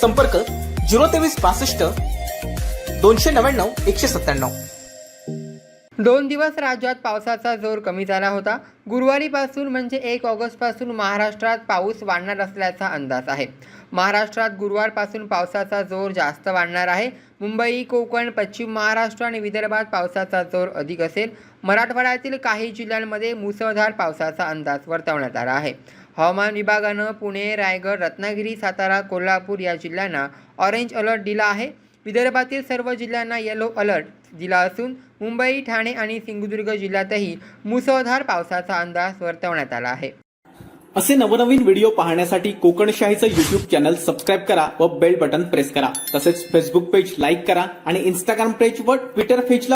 संपर्क झिरो तेवीस पासष्ट दोनशे नव्याण्णव एकशे सत्त्याण्णव. दोन दिवस राज्यात पावसाचा जोर कमी झाला होता. गुरुवारीपासून म्हणजे एक ऑगस्टपासून महाराष्ट्रात पाऊस वाढणार असल्याचा अंदाज आहे. महाराष्ट्रात गुरुवारपासून पावसाचा जोर जास्त वाढणार आहे. मुंबई कोकण पश्चिम महाराष्ट्र आणि विदर्भात पावसाचा जोर अधिक असेल. मराठवाड्यातील काही जिल्ह्यांमध्ये मुसळधार पावसाचा अंदाज वर्तवण्यात आला आहे. हवामान विभागानं पुणे रायगड रत्नागिरी सातारा कोल्हापूर या जिल्ह्यांना ऑरेंज अलर्ट दिला आहे. विदर्भातील सर्व जिल्ह्यांना येलो अलर्ट दिला असून मुंबई ठाणे आणि सिंधुदुर्ग जिल्ह्यातही मुसळधार पावसाचा अंदाज वर्तवण्यात आला आहे. असे नवनवीन व्हिडिओ पाहण्यासाठी कोकणशाहीचं युट्यूब चॅनल सबस्क्राईब करा व बेल बटन प्रेस करा. तसेच फेसबुक पेज लाईक करा आणि इंस्टाग्राम पेज व ट्विटर पेजला